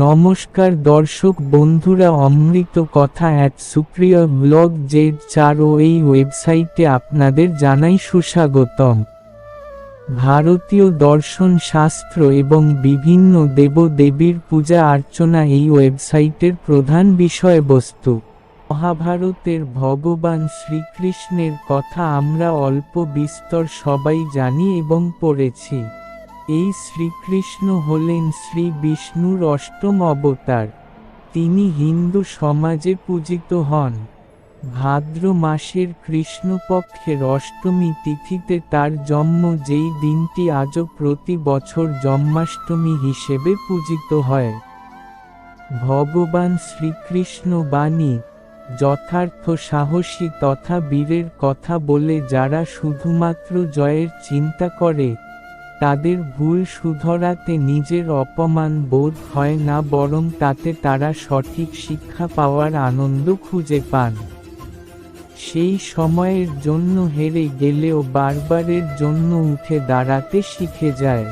নমস্কার দর্শক বন্ধুরা, অমৃত কথা এক সুপ্রিয় ব্লগ জেড চার ও এই ওয়েবসাইটে আপনাদের জানাই সুস্বাগতম। ভারতীয় দর্শন শাস্ত্র এবং বিভিন্ন দেবদেবীর পূজা অর্চনা এই ওয়েবসাইটের প্রধান বিষয়বস্তু। মহাভারতের ভগবান শ্রীকৃষ্ণের কথা আমরা অল্প বিস্তর সবাই জানি এবং পড়েছি। এই শ্রীকৃষ্ণ হলেন শ্রী বিষ্ণুর অষ্টম অবতার। তিনি হিন্দু সমাজে পূজিত হন। ভাদ্র মাসের কৃষ্ণপক্ষের অষ্টমী তিথিতে তার জন্ম যেই দিনটি আজও প্রতি বছর জন্মাষ্টমী হিসেবে পূজিত হয়। ভগবান শ্রীকৃষ্ণ বাণী, যথার্থ সাহসী তথা বীরের কথা বলে যারা শুধুমাত্র জয়ের চিন্তা করে তাদের ভুল শুধরাতে নিজের অপমান বোধ হয় না বরং তাতে তারা সঠিক শিক্ষা পাওয়ার আনন্দ খুঁজে পান। সেই সময়ের জন্য হেরে গেলেও বারবারের জন্য উঠে দাঁড়াতে শিখে যায়।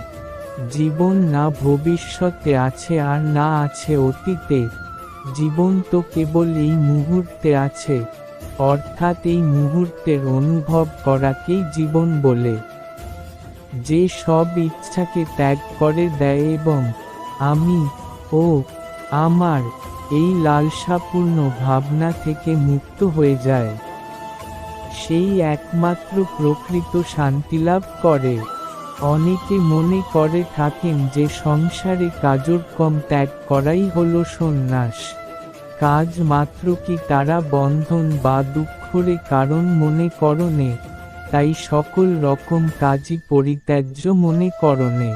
জীবন না ভবিষ্যতে আছে আর না আছে অতীতে। জীবন তো কেবল এই মুহূর্তে আছে। অর্থাৎ এই মুহূর্তের অনুভব করাকেই জীবন বলে। যে সব ইচ্ছাকে ত্যাগ করে দেয় এবং আমি ও আমার এই লালসাপূর্ণ ভাবনা থেকে মুক্ত হয়ে যায়। সেই একমাত্র প্রকৃত শান্তিলাভ করে। অনেকে মনে করে থাকেন যে সংসারে কাজর কম ত্যাগ করাই হলো সন্ন্যাস। কাজ মাত্র কি তারা বন্ধন বা দুঃখরে কারণ মনে করণে তাই সকল রকম কাজই পরিত্যাজ্য মনে করণে।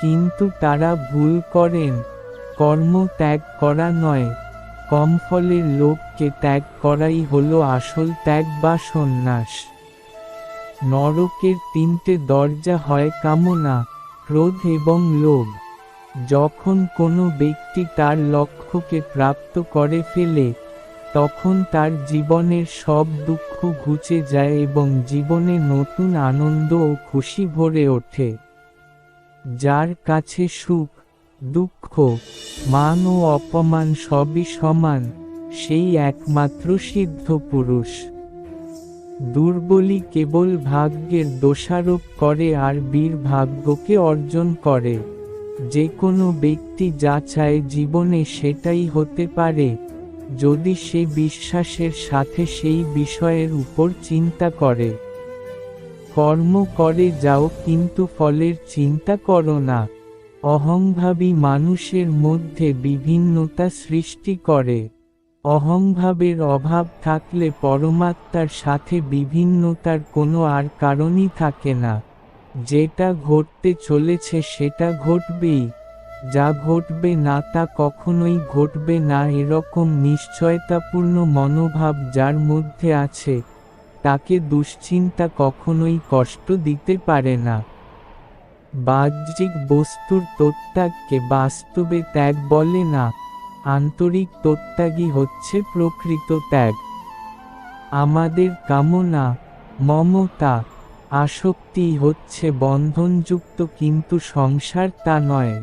কিন্তু তারা ভুল করেন, কর্ম ত্যাগ করা নয়, কম ফলের লোককে ত্যাগ করাই হল আসল ত্যাগ বা সন্ন্যাস। নরকের তিনটে দরজা হয় কামনা, ক্রোধ এবং লোভ। যখন কোনো ব্যক্তি তার লক্ষ্যকে প্রাপ্ত করে ফেলে তখন তার জীবনের সব দুঃখ ঘুচে যায় এবং জীবনে নতুন আনন্দ ও খুশি ভরে ওঠে। যার কাছে সুখ, দুঃখ, মান ও অপমান সবই সমান, সেই একমাত্র সিদ্ধ পুরুষ। দুর্বলী কেবল ভাগ্যের দোষারোপ করে আর বীর ভাগ্যকে অর্জন করে। যে কোনো ব্যক্তি যা চায় জীবনে সেটাই হতে পারে। যদি সে বিশ্বাসের সাথে সেই বিষয়ের উপর চিন্তা করে। কর্ম করে যাও, কিন্তু ফলের চিন্তা করো না। অহংভাবী মানুষের মধ্যে বিভিন্নতা সৃষ্টি করে। অহংভাবের অভাব থাকলে পরমাত্মার সাথে বিভিন্নতার কোনো আর কারণই থাকে না। যেটা ঘটতে চলেছে সেটা ঘটবেই। যা ঘটবে না তা কখনোই ঘটবে না, এরকম নিশ্চয়তাপূর্ণ মনোভাব যার মধ্যে আছে, তাকে দুশ্চিন্তা কখনোই কষ্ট দিতে পারে না। বাহ্যিক বস্তুর তত্ত্বাগকে বাস্তবে ত্যাগ বলে না, আন্তরিক তত্ত্বাগই হচ্ছে প্রকৃত ত্যাগ। আমাদের কামনা, মমতা আসক্তি হচ্ছে বন্ধনযুক্ত, কিন্তু সংসার তা নয়।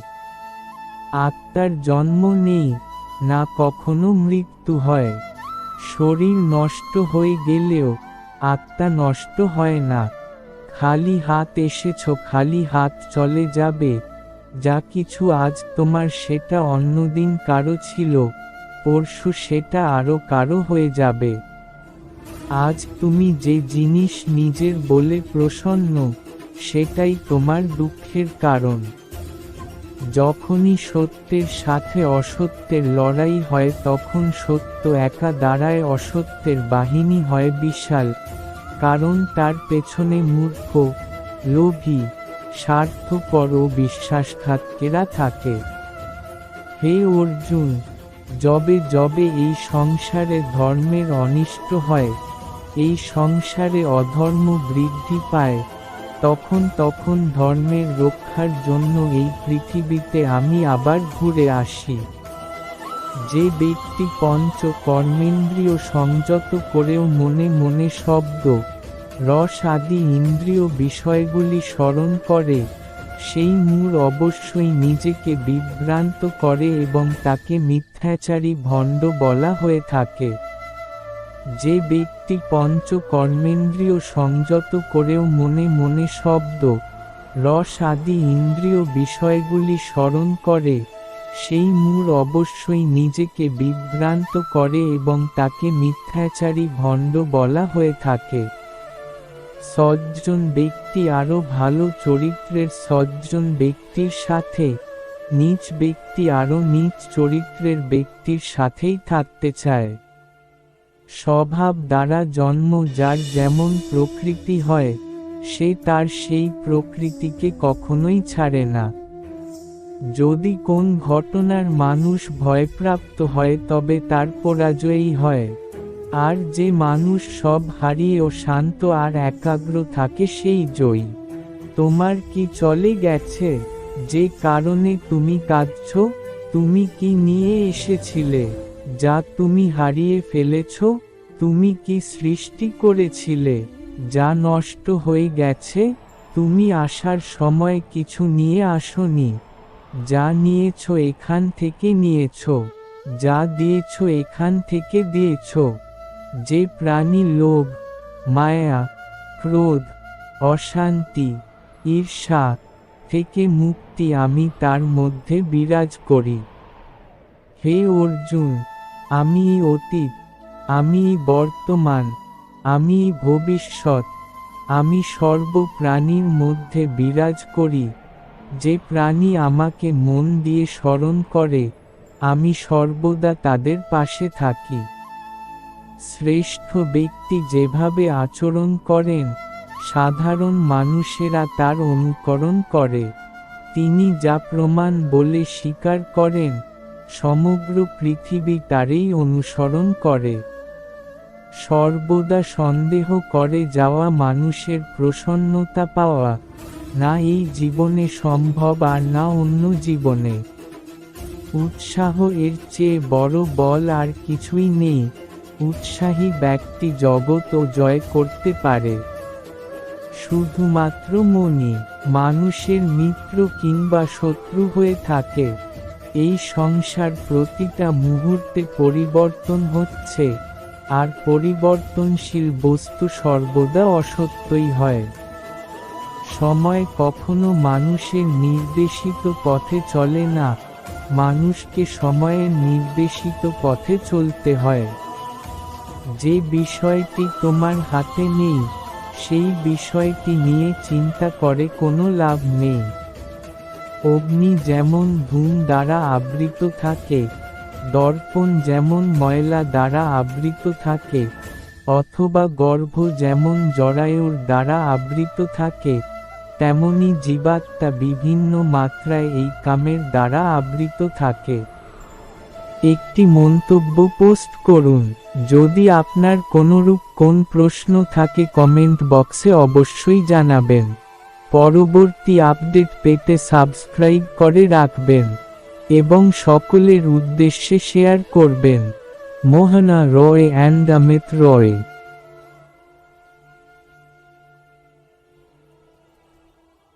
আত্মার জন্ম নেই, না কখনো মৃত্যু হয়। শরীর নষ্ট হয়ে গেলেও আত্মা নষ্ট হয় না। খালি হাত এসেছ, খালি হাত চলে যাবে। যা কিছু আজ তোমার সেটা অন্যদিন কারও ছিল, পরশু সেটা আরও কারও হয়ে যাবে। আজ তুমি যে জিনিস নিজের বলে প্রসন্ন, সেটাই তোমার দুঃখের কারণ। যখনই সত্যের সাথে অসত্যের লড়াই হয় তখন সত্য একা দাঁড়ায় অসত্যের বাহিনী হয় বিশাল, কারণ তার পেছনে মূর্খ, লোভী, স্বার্থপর ও বিশ্বাসঘাতকেরা থাকে। হে অর্জুন, যবে যবে এই সংসারে ধর্মের অনিষ্ট হয়, এই সংসারে অধর্ম বৃদ্ধি পায়। তখন তখন ধর্মের রক্ষার জন্য এই পৃথিবীতে আমি আবার ঘুরে আসি। যে ব্যক্তি পঞ্চ কর্মেন্দ্রিয় সংযত করেও মনে মনে শব্দ, রস আদি ইন্দ্রিয় বিষয়গুলি স্মরণ করে, সেই মূর অবশ্যই নিজেকে বিভ্রান্ত করে এবং তাকে মিথ্যাচারী ভণ্ড বলা হয়ে থাকে। যে ব্যক্তি পঞ্চ কর্মেন্দ্রিয় সংযত করেও মনে মনে শব্দ, রস আদি ইন্দ্রিয় বিষয়গুলি স্মরণ করে, সেই মূর অবশ্যই নিজেকে বিভ্রান্ত করে এবং তাকে মিথ্যাচারী ভণ্ড বলা হয়ে থাকে। সজ্জন ব্যক্তি আরও ভালো চরিত্রের সজ্জন ব্যক্তির সাথে নিচ ব্যক্তি আরও নিচ চরিত্রের ব্যক্তির সাথেই থাকতে চায়। স্বভাব দ্বারা জন্ম যার যেমন প্রকৃতি হয়, সে তার সেই প্রকৃতিকে কখনোই ছাড়ে না। যদি কোন ঘটনার মানুষ ভয়প্রাপ্ত হয় তবে তার পরাজয়ই হয়। আর যে মানুষ সব হারিয়ে ও শান্ত আর একাগ্র থাকে সেই জয়ী। তোমার কি চলে গেছে? যে কারণে তুমি কাঁদছ, তুমি কি নিয়ে এসেছিলে? যা তুমি হারিয়ে ফেলেছ, তুমি কি সৃষ্টি করেছিলে, যা নষ্ট হয়ে গেছে, তুমি আসার সময় কিছু নিয়ে আসনি, যা নিয়েছ এখান থেকে নিয়েছ, যা দিয়েছ এখান থেকে দিয়েছ, যে প্রাণী লোভ, মায়া, ক্রোধ, অশান্তি, ঈর্ষা থেকে মুক্তি আমি তার মধ্যে বিরাজ করি। হে অর্জুন আমি অতীত, আমি বর্তমান, আমি ভবিষ্যৎ, আমি সর্বপ্রাণীর মধ্যে বিরাজ করি। যে প্রাণী আমাকে মন দিয়ে স্মরণ করে, আমি সর্বদা তাদের পাশে থাকি। শ্রেষ্ঠ ব্যক্তি যেভাবে আচরণ করেন, সাধারণ মানুষেরা তার অনুকরণ করে। তিনি যা প্রমাণ বলে স্বীকার করেন সমগ্র পৃথিবী তারই অনুসরণ করে। সর্বদা সন্দেহ করে যাওয়া মানুষের প্রসন্নতা পাওয়া, না এই জীবনে সম্ভব আর না অন্য জীবনে। উৎসাহ এর চেয়ে বড় বল আর কিছুই নেই, উৎসাহী ব্যক্তি জগৎ ও জয় করতে পারে। শুধুমাত্র মনি মানুষের মিত্র কিংবা শত্রু হয়ে থাকে। এই সংসার প্রতিটা মুহূর্তে পরিবর্তন হচ্ছে, আর পরিবর্তনশীল বস্তু সর্বদা অসত্যই হয়। সময় কখনো মানুষের নির্দেশিত পথে চলে না, মানুষকে সময়ের নির্দেশিত পথে চলতে হয়। যে বিষয়টি তোমার হাতে নেই, সেই বিষয়টি নিয়ে চিন্তা করে কোনো লাভ নেই। অগ্নি যেমন ধূম দ্বারা আবৃত থাকে, দর্পণ যেমন ময়লা দ্বারা আবৃত থাকে, অথবা গর্ভ যেমন জরায়ুর দ্বারা আবৃত থাকে, তেমনি জীবাত্মা বিভিন্ন মাত্রায় এই কামের দ্বারা আবৃত থাকে। একটি মন্তব্য পোস্ট করুন, যদি আপনার কোনরূপ কোন প্রশ্ন থাকে কমেন্ট বক্সে অবশ্যই জানাবেন। পরবর্তী আপডেট পেতে সাবস্ক্রাইব করে রাখবেন এবং সকলের উদ্দেশ্যে শেয়ার করবেন। মোহনা রয় অ্যান্ড অমিত রয়।